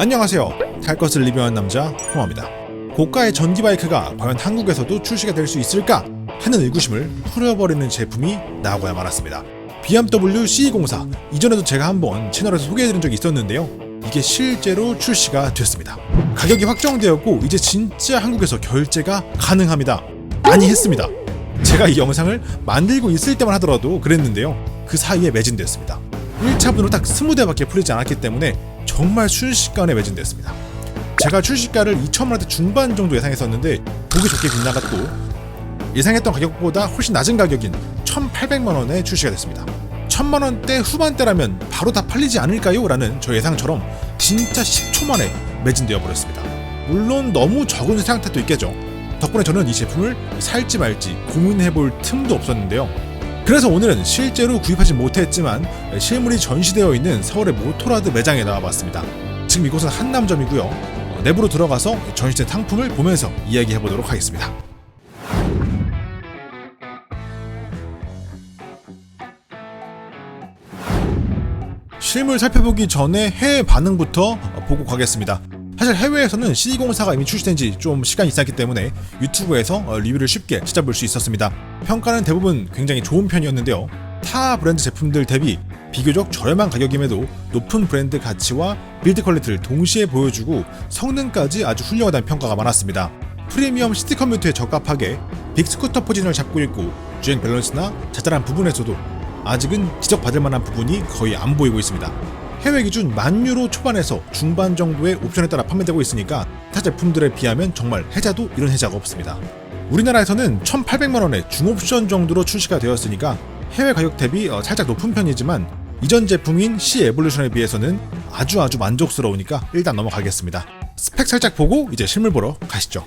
안녕하세요. 탈 것을 리뷰하는 남자 홍화입니다. 고가의 전기 바이크가 과연 한국에서도 출시가 될 수 있을까 하는 의구심을 풀어버리는 제품이 나오고야 말았습니다. BMW CE04 이전에도 제가 한번 채널에서 소개해드린 적이 있었는데요. 이게 실제로 출시가 됐습니다. 가격이 확정되었고 이제 진짜 한국에서 결제가 가능합니다. 많이 했습니다. 제가 이 영상을 만들고 있을 때만 하더라도 그랬는데요. 그 사이에 매진됐습니다. 1차분으로 딱 20대밖에 풀리지 않았기 때문에 정말 순식간에 매진됐습니다. 제가 출시가를 2천만 원대 중반 정도 예상했었는데 보기 좋게 빗나갔고 예상했던 가격보다 훨씬 낮은 가격인 1,800만 원에 출시가 됐습니다. 1,000만 원대 후반대라면 바로 다 팔리지 않을까요? 라는 저 예상처럼 진짜 10초 만에 매진되어 버렸습니다. 물론 너무 적은 세상 탓도 있겠죠. 덕분에 저는 이 제품을 살지 말지 고민해 볼 틈도 없었는데요. 그래서 오늘은 실제로 구입하지 못했지만 실물이 전시되어 있는 서울의 모토라드 매장에 나와봤습니다. 지금 이곳은 한남점이고요. 어, 내부로 들어가서 전시된 상품을 보면서 이야기해 보도록 하겠습니다. 실물 살펴보기 전에 해외 반응부터 보고 가겠습니다. 사실 해외에서는 C20사가 이미 출시된 지 좀 시간이 지났기 때문에 유튜브에서 어, 리뷰를 쉽게 찾아볼 수 있었습니다. 평가는 대부분 굉장히 좋은 편이었는데요. 타 브랜드 제품들 대비 비교적 저렴한 가격임에도 높은 브랜드 가치와 빌드 퀄리티를 동시에 보여주고 성능까지 아주 훌륭하다는 평가가 많았습니다. 프리미엄 시티 커뮤터에 적합하게 빅스쿠터 포지션을 잡고 있고 주행 밸런스나 자잘한 부분에서도 아직은 지적받을 만한 부분이 거의 안 보이고 있습니다. 해외 기준 만 유로 초반에서 중반 정도의 옵션에 따라 판매되고 있으니까 타 제품들에 비하면 정말 해자도 이런 해자가 없습니다. 우리나라에서는 1,800만 원의 중옵션 정도로 출시가 되었으니까 해외 가격 대비 어, 살짝 높은 편이지만 이전 제품인 C 에볼루션에 비해서는 아주 아주 만족스러우니까 일단 넘어가겠습니다. 스펙 살짝 보고 이제 실물 보러 가시죠.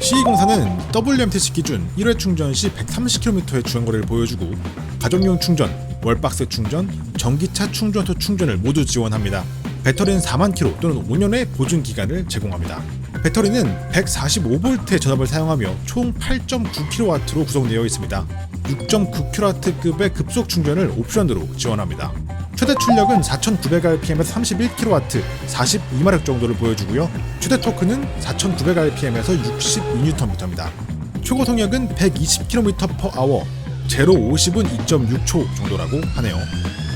C20사는 WMTC 기준 1회 충전 시 130km의 주행거리를 보여주고 가정용 충전, 월박스 충전, 전기차 충전소 충전을 모두 지원합니다. 배터리는 4만 킬로 또는 5년의 보증 기간을 제공합니다. 배터리는 145V의 전압을 사용하며 총 8.9kW로 구성되어 있습니다. 6.9kW급의 급속 충전을 옵션으로 지원합니다. 최대 출력은 4,900rpm에서 31kW, 42마력 정도를 보여주고요. 최대 토크는 4,900rpm에서 62Nm입니다. 최고 속력은 120km/h, 제로 50은 2.6초 정도라고 하네요.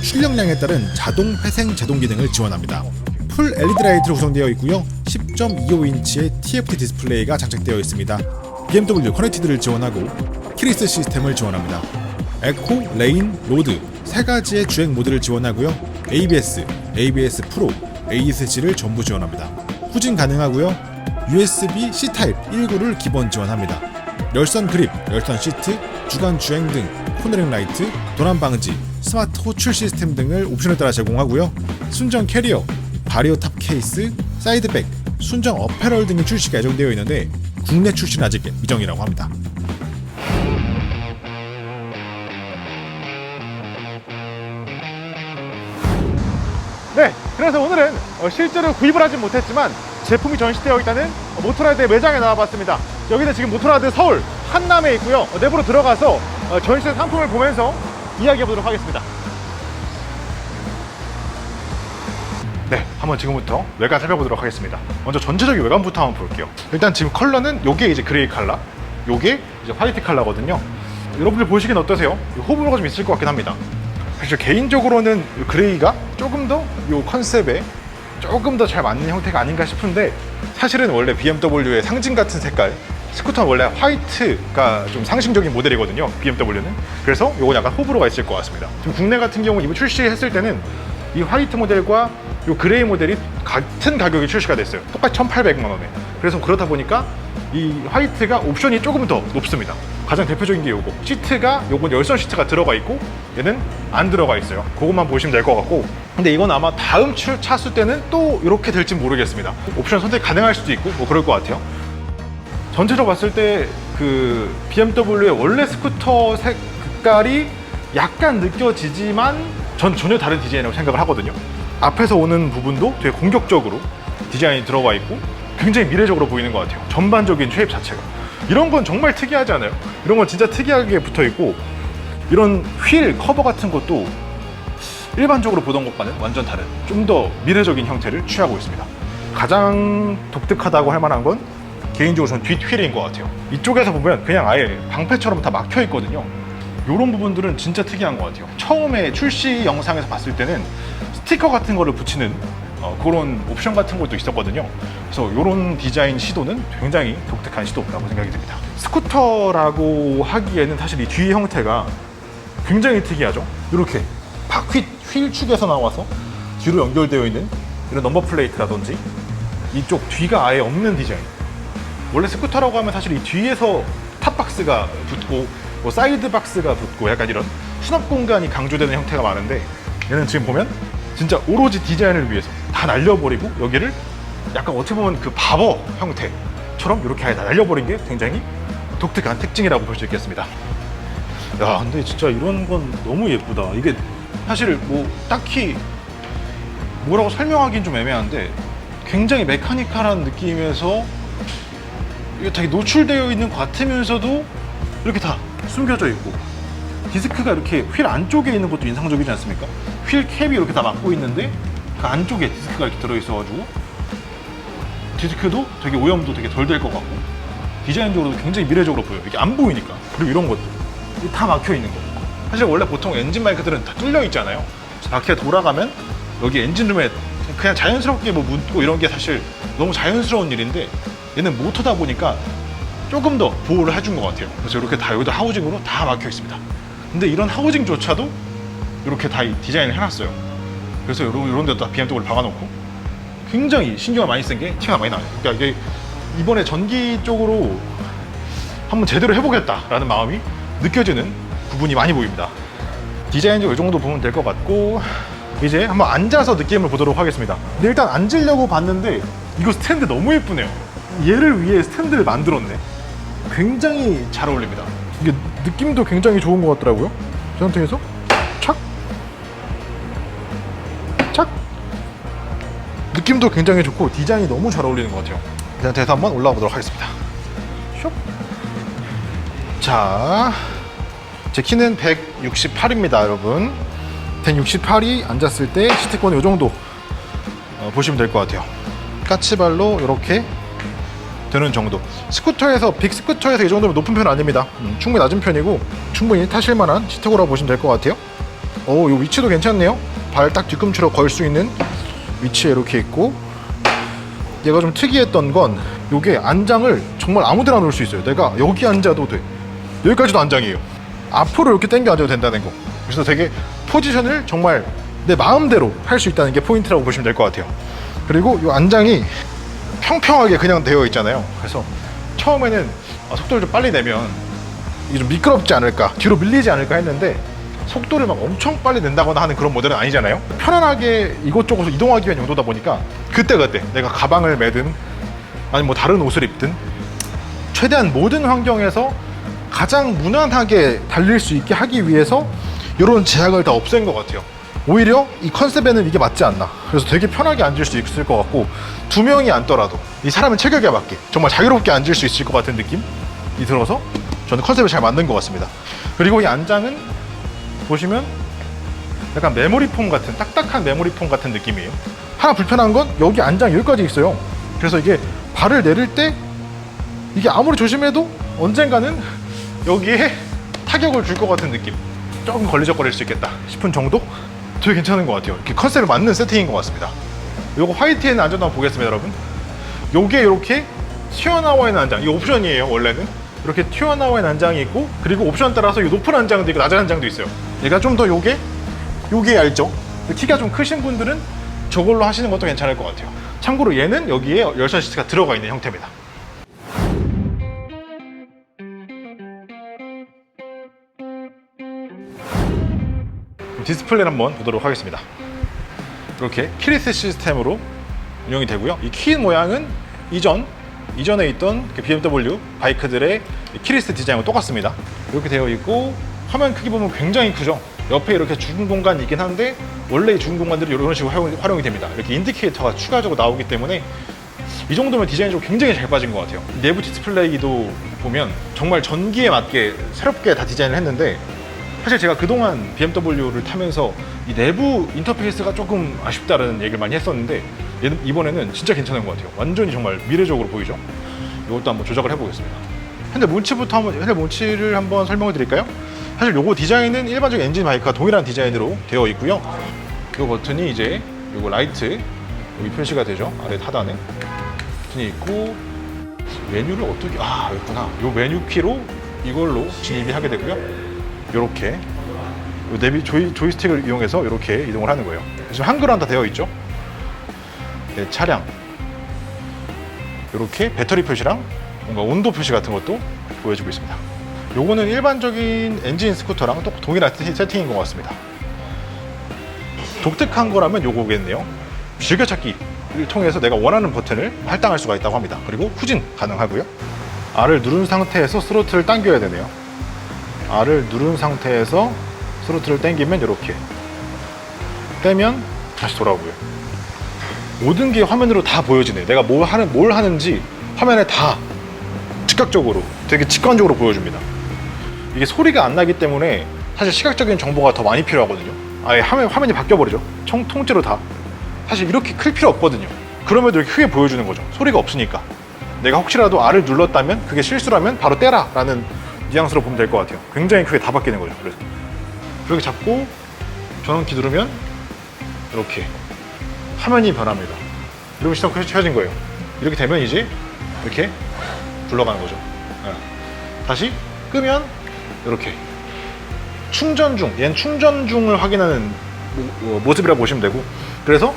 출력량에 따른 자동 회생 제동 기능을 지원합니다. 풀 LED 라이트로 구성되어 있고요. 10.25인치의 TFT 디스플레이가 장착되어 있습니다. BMW 커넥티드를 지원하고 키리스 시스템을 지원합니다. 에코, 레인, 로드 세 가지의 주행 모드를 지원하고요. ABS, ABS 프로, ASC를 전부 지원합니다. 후진 가능하고요. USB C 타입 19를 기본 지원합니다. 열선 그립, 열선 시트, 주간 주행 등 코너링 라이트, 도난 방지, 스마트 호출 시스템 등을 옵션에 따라 제공하고요. 순정 캐리어, 바리오 탑 케이스, 사이드백, 순정 어페럴 등이 출시가 예정되어 있는데 국내 출시는 아직 미정이라고 합니다. 실제로 구입을 하진 못했지만 제품이 전시되어 있다는 모토라드 매장에 나와봤습니다. 여기는 지금 모토라드 서울 한남에 있고요. 어, 내부로 들어가서 어, 전시된 상품을 보면서 이야기해 보도록 하겠습니다. 네, 한번 지금부터 외관 살펴보도록 하겠습니다. 먼저 전체적인 외관부터 한번 볼게요. 일단 지금 컬러는 요게 이제 그레이 컬러, 요게 이제 화이트 컬러거든요. 여러분들 보시기엔 어떠세요? 호불호가 좀 있을 것 같긴 합니다. 사실 개인적으로는 이 그레이가 조금 더이 컨셉에 조금 더 잘 맞는 형태가 아닌가 싶은데 사실은 원래 BMW의 상징 같은 색깔. 스쿠터는 원래 화이트가 좀 상징적인 모델이거든요 BMW는. 그래서 이건 약간 호불호가 있을 것 같습니다. 지금 국내 같은 경우 이번 출시했을 때는 이 화이트 모델과 이 그레이 모델이 같은 가격에 출시가 됐어요. 똑같이 1,800만 원에. 그래서 그렇다 보니까 이 화이트가 옵션이 조금 더 높습니다. 가장 대표적인 게 요거. 시트가 요건 열선 시트가 들어가 있고 얘는 안 들어가 있어요. 그것만 보시면 될 것 같고. 근데 이건 아마 다음 출 차수 때는 또 이렇게 될지 모르겠습니다. 옵션 선택 가능할 수도 있고 뭐 그럴 것 같아요. 전체적으로 봤을 때 그 BMW의 원래 스쿠터 색깔이 약간 느껴지지만 전 전혀 다른 디자인이라고 생각을 하거든요 앞에서 오는 부분도 되게 공격적으로 디자인이 들어가 있고 굉장히 미래적으로 보이는 것 같아요 전반적인 쉐입 자체가 이런 건 정말 특이하지 않아요? 이런 건 진짜 특이하게 붙어 있고 이런 휠 커버 같은 것도 일반적으로 보던 것과는 완전 다른 좀 더 미래적인 형태를 취하고 있습니다. 가장 독특하다고 할 만한 건 개인적으로 저는 뒷휠인 것 같아요. 이쪽에서 보면 그냥 아예 방패처럼 다 막혀 있거든요. 이런 부분들은 진짜 특이한 것 같아요. 처음에 출시 영상에서 봤을 때는 스티커 같은 거를 붙이는 어, 그런 옵션 같은 것도 있었거든요. 그래서 이런 디자인 시도는 굉장히 독특한 시도라고 생각이 듭니다. 스쿠터라고 하기에는 사실 이 뒤 형태가 굉장히 특이하죠. 이렇게 바퀴 휠축에서 나와서 뒤로 연결되어 있는 이런 넘버 플레이트라든지 이쪽 뒤가 아예 없는 디자인. 원래 스쿠터라고 하면 사실 이 뒤에서 탑박스가 붙고 뭐 사이드 박스가 붙고 약간 이런 수납 공간이 강조되는 형태가 많은데 얘는 지금 보면 진짜 오로지 디자인을 위해서 다 날려버리고 여기를 약간 어떻게 보면 그 바버 형태처럼 이렇게 아예 다 날려버린 게 굉장히 독특한 특징이라고 볼 수 있겠습니다. 야, 근데 진짜 이런 건 너무 예쁘다. 이게 사실 뭐 딱히 뭐라고 설명하기는 좀 애매한데 굉장히 메카니컬한 느낌에서 이게 되게 노출되어 있는 것 같으면서도 이렇게 다 숨겨져 있고 디스크가 이렇게 휠 안쪽에 있는 것도 인상적이지 않습니까? 휠 캡이 이렇게 다 막고 있는데 그 안쪽에 디스크가 이렇게 들어있어가지고 디스크도 되게 오염도 되게 덜 될 것 같고 디자인적으로도 굉장히 미래적으로 보여요. 이게 안 보이니까. 그리고 이런 이게 다 막혀 있는 거. 사실 원래 보통 엔진 마이크들은 다 뚫려 있잖아요. 바퀴가 돌아가면 여기 엔진룸에 그냥 자연스럽게 뭐 묻고 이런 게 사실 너무 자연스러운 일인데 얘는 모터다 보니까 조금 더 보호를 해준 것 같아요. 그래서 이렇게 다 여기도 하우징으로 다 막혀 있습니다. 근데 이런 하우징조차도 이렇게 다이 디자인을 해놨어요. 그래서 이런, 이런 데다 BMW를 박아놓고 굉장히 신경을 많이 쓴 게 티가 많이 나요. 그러니까 이게 이번에 전기 쪽으로 한번 제대로 해보겠다라는 마음이 느껴지는 부분이 많이 보입니다. 디자인적으로 이 정도 보면 될 것 같고 이제 한번 앉아서 느낌을 보도록 하겠습니다. 일단 앉으려고 봤는데 이거 스탠드 너무 예쁘네요. 얘를 위해 스탠드를 만들었네. 굉장히 잘 어울립니다. 이게 느낌도 굉장히 좋은 것 같더라고요. 이 상태에서 착, 착. 느낌도 굉장히 좋고 디자인이 너무 잘 어울리는 것 같아요. 이 상태에서 한번 올라가 보도록 하겠습니다. 쇽. 자, 제 키는 168입니다, 여러분. 168이 앉았을 때 시트권이 이 정도 어, 보시면 될 것 같아요. 까치발로 이렇게 되는 정도. 스쿠터에서 빅 스쿠터에서 이 정도면 높은 편은 아닙니다. 음, 충분히 낮은 편이고 충분히 타실 만한 시트고라고 보시면 될 것 같아요. 오, 이 위치도 괜찮네요. 발 딱 뒤꿈치로 걸 수 있는 위치에 이렇게 있고 얘가 좀 특이했던 건 요게 안장을 정말 아무 데나 놓을 수 있어요. 내가 여기 앉아도 돼. 여기까지도 안장이에요. 앞으로 이렇게 당겨 앉아도 된다는 거. 그래서 되게 포지션을 정말 내 마음대로 할 수 있다는 게 포인트라고 보시면 될 것 같아요. 그리고 이 안장이 평평하게 그냥 되어 있잖아요. 그래서 처음에는 아, 속도를 좀 빨리 내면 좀 미끄럽지 않을까, 뒤로 밀리지 않을까 했는데 속도를 막 엄청 빨리 낸다거나 하는 그런 모델은 아니잖아요. 편안하게 이곳저곳 이동하기 위한 용도다 보니까 그때그때 내가 가방을 매든 아니 뭐 다른 옷을 입든 최대한 모든 환경에서 가장 무난하게 달릴 수 있게 하기 위해서 이런 제약을 다 없앤 것 같아요. 오히려 이 컨셉에는 이게 맞지 않나. 그래서 되게 편하게 앉을 수 있을 것 같고 두 명이 앉더라도 이 사람의 체격에 맞게 정말 자유롭게 앉을 수 있을 것 같은 느낌이 들어서 저는 컨셉에 잘 맞는 것 같습니다. 그리고 이 안장은 보시면 약간 메모리 폼 같은 딱딱한 메모리 폼 같은 느낌이에요. 하나 불편한 건 여기 안장 여기까지 있어요. 그래서 이게 발을 내릴 때 이게 아무리 조심해도 언젠가는 여기에 타격을 줄 것 같은 느낌. 조금 걸리적거릴 수 있겠다 싶은 정도? 되게 괜찮은 것 같아요. 이렇게 컨셉에 맞는 세팅인 것 같습니다. 요거 화이트에는 안전 한번 보겠습니다, 여러분. 요게 이렇게 튀어나와 있는 안장. 이 옵션이에요, 원래는. 이렇게 튀어나와 있는 안장이 있고, 그리고 옵션 따라서 이 높은 안장도 있고, 낮은 안장도 있어요. 얘가 좀 더 요게, 요게 얇죠? 키가 좀 크신 분들은 저걸로 하시는 것도 괜찮을 것 같아요. 참고로 얘는 여기에 열선 시트가 들어가 있는 형태입니다. 디스플레이를 한번 보도록 하겠습니다. 이렇게 키리스 시스템으로 운영이 되고요. 이 키 모양은 이전 이전에 있던 그 BMW 바이크들의 키리스 디자인과 똑같습니다. 이렇게 되어 있고 화면 크기 보면 굉장히 크죠. 옆에 이렇게 죽은 공간이 있긴 한데 원래 이 죽은 공간들이 이런 식으로 활용이, 활용 이 됩니다. 이렇게 인디케이터가 추가적으로 나오기 때문에 이 정도면 디자인적으로 굉장히 잘 빠진 것 같아요. 내부 디스플레이도 보면 정말 전기에 맞게 새롭게 다 디자인을 했는데 사실 제가 그동안 BMW를 타면서 이 내부 인터페이스가 조금 아쉽다는 얘기를 많이 했었는데 이번에는 진짜 괜찮은 것 같아요. 완전히 정말 미래적으로 보이죠. 이것도 한번 조작을 해보겠습니다. 현대 몬치부터 한번 현대 몬치를 한번 설명을 드릴까요? 사실 요거 디자인은 일반적인 엔진 마이크와 동일한 디자인으로 되어 있고요. 요 버튼이 이제 요거 라이트 여기 표시가 되죠. 아래 하단에 버튼이 있고 메뉴를 어떻게 아 여기구나. 요 메뉴 키로 이걸로 진입이 하게 되고요. 요렇게 요 내비 조이, 조이스틱을 이용해서 이렇게 이동을 하는 거예요. 지금 한글화 다 되어 있죠. 네, 차량 이렇게 배터리 표시랑 뭔가 온도 표시 같은 것도 보여주고 있습니다. 요거는 일반적인 엔진 스쿠터랑 또 동일한 세팅- 세팅인 것 같습니다. 독특한 거라면 요거겠네요. 즐겨찾기를 통해서 내가 원하는 버튼을 할당할 수가 있다고 합니다. 그리고 후진 가능하고요. R을 누른 상태에서 스로틀을 당겨야 되네요. R을 누른 상태에서 스로틀을 당기면 이렇게 떼면 다시 돌아오고요. 모든 게 화면으로 다 보여지네. 내가 뭘 하는 뭘 하는지 화면에 다 즉각적으로 되게 직관적으로 보여줍니다. 이게 소리가 안 나기 때문에 사실 시각적인 정보가 더 많이 필요하거든요. 아예 화면, 화면이 바뀌어 버리죠. 총 통째로 다. 사실 이렇게 클 필요 없거든요. 그럼에도 이렇게 크게 보여주는 거죠. 소리가 없으니까. 내가 혹시라도 R을 눌렀다면 그게 실수라면 바로 떼라 라는 뉘앙스로 보면 될 것 같아요. 굉장히 크게 다 바뀌는 거죠. 그래서 이렇게 잡고 전원키 누르면 이렇게 화면이 변합니다. 이러면 시동 켜진 거예요. 이렇게 되면 이제 이렇게 굴러가는 거죠. 예. 다시 끄면 이렇게 충전 중, 얘는 충전 중을 확인하는 모- 어, 모습이라고 보시면 되고 그래서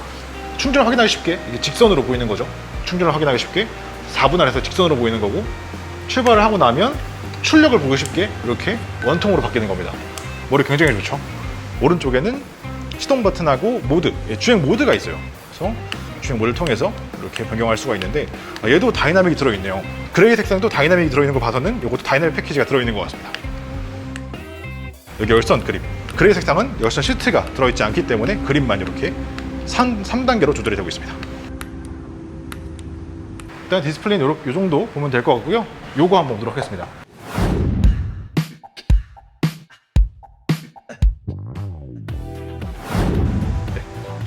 충전을 확인하기 쉽게 이게 직선으로 보이는 거죠. 충전을 확인하기 쉽게 4분 안에서 직선으로 보이는 거고 출발을 하고 나면 출력을 보기 쉽게 이렇게 원통으로 바뀌는 겁니다. 머리 굉장히 좋죠. 오른쪽에는 시동 버튼하고 모드, 예, 주행 모드가 있어요. 그래서 주행 모드를 통해서 이렇게 변경할 수가 있는데 아, 얘도 다이나믹이 들어있네요. 그레이 색상도 다이나믹이 들어있는 거 봐서는 이것도 다이나믹 패키지가 들어있는 것 같습니다. 여기 열선 그립. 그레이 색상은 열선 시트가 들어있지 않기 때문에 그립만 이렇게 3, 3단계로 조절이 되고 있습니다. 일단 디스플레이는 요렇게- 요 정도 보면 될 것 같고요. 요거 한번 보도록 하겠습니다.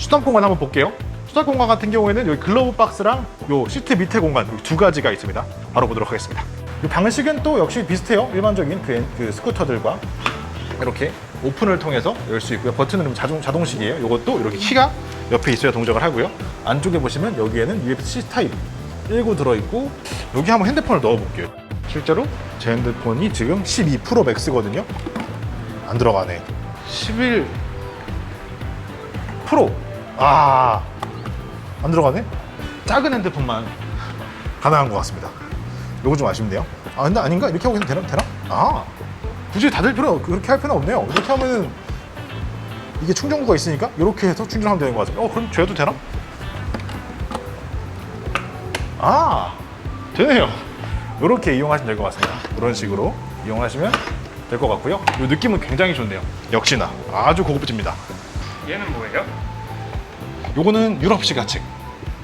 수납 공간 한번 볼게요. 수납 공간 같은 경우에는 여기 글러브 박스랑 요 시트 밑에 공간 이두 가지가 있습니다. 바로 보도록 하겠습니다. 이 방식은 또 역시 비슷해요. 일반적인 그, 엔- 그 스쿠터들과 이렇게 오픈을 통해서 열 수 있고요. 버튼은 좀 자동 자동식이에요. 이것도 이렇게 키가 옆에 있어야 동작을 하고요. 안쪽에 보시면 여기에는 USB-C 타입 1구 들어 있고 여기 한번 핸드폰을 넣어 볼게요. 실제로 제 핸드폰이 지금 12 프로 맥스거든요. 안 들어가네. 11 프로. 아, 안 들어가네? 작은 핸드폰만 가능한 것 같습니다. 요거 좀 아쉽네요. 아, 근데 아닌가? 이렇게 하고 있으면 되나? 되나? 아, 굳이 다들 필요, 그렇게 할 필요는 없네요. 이렇게 하면은 이게 충전구가 있으니까 이렇게 해서 충전하면 되는 것 같아요. 어, 그럼 줘도 되나? 아, 되네요. 이렇게 이용하시면 될 것 같습니다. 이런 식으로 이용하시면 될 것 같고요. 이 느낌은 굉장히 좋네요. 역시나 아주 고급집니다. 얘는 뭐예요? 요거는 유럽식 가책.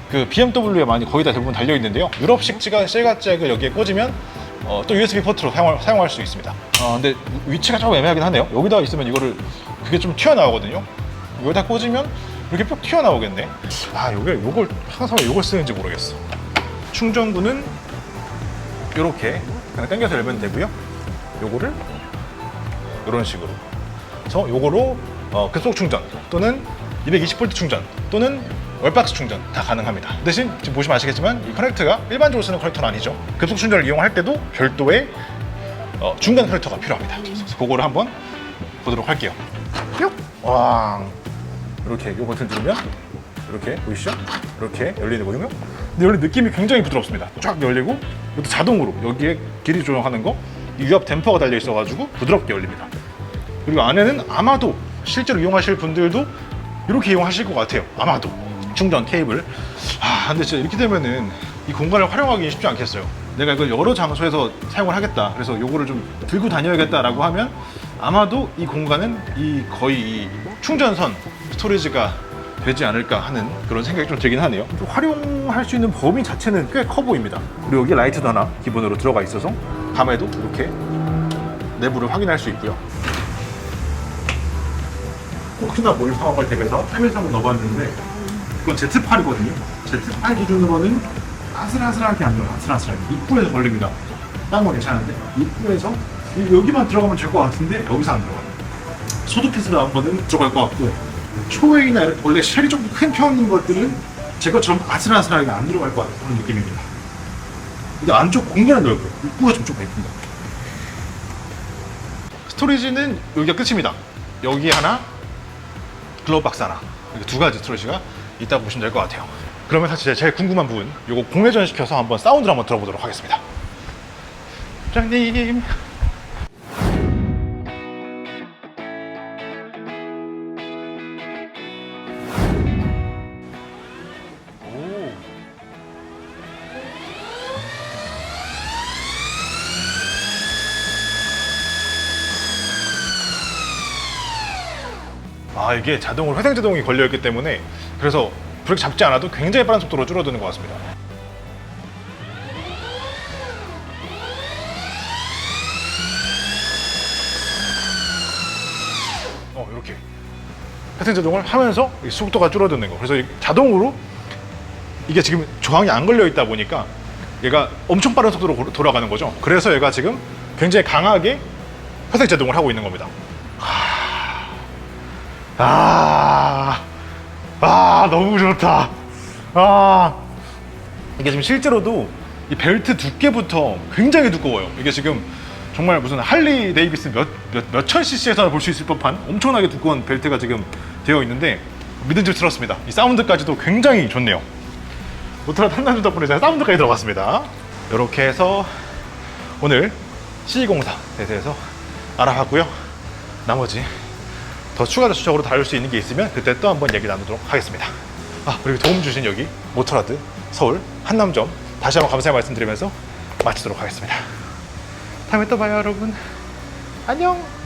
그 BMW에 많이 거의 다 대부분 달려 있는데요. 유럽식 셀가잭을 여기에 꽂으면 어, 또 USB 포트로 사용할, 사용할 수 있습니다. 어, 근데 위치가 조금 애매하긴 하네요. 여기다 있으면 이거를 그게 좀 튀어나오거든요. 여기다 꽂으면 이렇게 쭉 튀어나오겠네. 아, 요게 요걸 항상 왜 요걸 쓰는지 모르겠어. 충전구는 이렇게 그냥 당겨서 열면 되고요. 요거를 이런 식으로. 그래서 요거로 어, 급속 충전 또는 220V 충전 또는 월박스 충전 다 가능합니다. 대신 지금 보시면 아시겠지만 이 커넥터가 일반적으로 쓰는 커넥터는 아니죠. 급속 충전을 이용할 때도 별도의 어, 중간 커넥터가 필요합니다. 그래서 그거를 한번 보도록 할게요. 뿅! 왕! 이렇게 이 버튼 누르면 이렇게 보이시죠? 이렇게 열리는 거든요. 근데 열린 느낌이 굉장히 부드럽습니다. 쫙 열리고 이것도 자동으로 여기에 길이 조정하는 거, 이 유압 댐퍼가 달려 있어가지고 부드럽게 열립니다. 그리고 안에는 아마도 실제로 이용하실 분들도 이렇게 이용하실 것 같아요. 아마도 충전 케이블. 아 근데 진짜 이렇게 되면은 이 공간을 활용하기 쉽지 않겠어요. 내가 이걸 여러 장소에서 사용을 하겠다. 그래서 요거를 좀 들고 다녀야겠다라고 하면 아마도 이 공간은 이 거의 이 충전선 스토리지가 되지 않을까 하는 그런 생각이 좀 들긴 하네요. 좀 활용할 수 있는 범위 자체는 꽤 커 보입니다. 그리고 여기 라이트도 하나 기본으로 들어가 있어서 밤에도 이렇게 내부를 확인할 수 있고요. 혹시나 몰빵한 걸 대비해서 타면서 한번 넣어봤는데 이건 Z8이거든요. Z8 기준으로는 아슬아슬하게 안 들어요. 아슬아슬하게. 입구에서 걸립니다. 딴 건 괜찮은데 입구에서 이- 여기만 들어가면 될 것 같은데 여기서 안 들어가요. 소드핏으로 나온 거는 들어갈 것 같고 초웨이나 원래 쉘이 조금 큰 편인 것들은 제 것처럼 아슬아슬하게 안 들어갈 것 같은 그런 느낌입니다. 근데 안쪽 공간은 넓고요. 입구가 좀 좁아 있습니다. 스토리지는 여기가 끝입니다. 여기 하나, 하나. 이렇게 두 가지 스토리지가 있다고 보시면 될 것 같아요. 그러면 사실 제일 궁금한 부분, 이거 공회전 시켜서 한번 사운드를 한번 들어보도록 하겠습니다. 장님. 아 이게 자동으로 회생 제동이 걸려 있기 때문에 그래서 브레이크 잡지 않아도 굉장히 빠른 속도로 줄어드는 것 같습니다. 어 이렇게 회생 제동을 하면서 이 속도가 줄어드는 거. 그래서 이 자동으로 이게 지금 저항이 안 걸려 있다 보니까 얘가 엄청 빠른 속도로 고- 돌아가는 거죠. 그래서 얘가 지금 굉장히 강하게 회생 제동을 하고 있는 겁니다. 아, 아, 너무 좋다. 아, 이게 지금 실제로도 이 벨트 두께부터 굉장히 두꺼워요. 이게 지금 정말 무슨 할리 데이비스 몇, 몇, 몇천 cc에서 볼 수 있을 법한 엄청나게 두꺼운 벨트가 지금 되어 있는데 믿은 줄 들었습니다. 이 사운드까지도 굉장히 좋네요. 모토라 탐나주 덕분에 제가 사운드까지 들어봤습니다. 이렇게 해서 오늘 C204에 대해서 알아봤고요. 나머지 더 추가적으로 다룰 수 있는 게 있으면 그때 또 한번 얘기 나누도록 하겠습니다. 아 그리고 도움 주신 여기 모터라드 서울 한남점 다시 한번 감사의 말씀드리면서 마치도록 하겠습니다. 다음에 또 봐요 여러분. 안녕.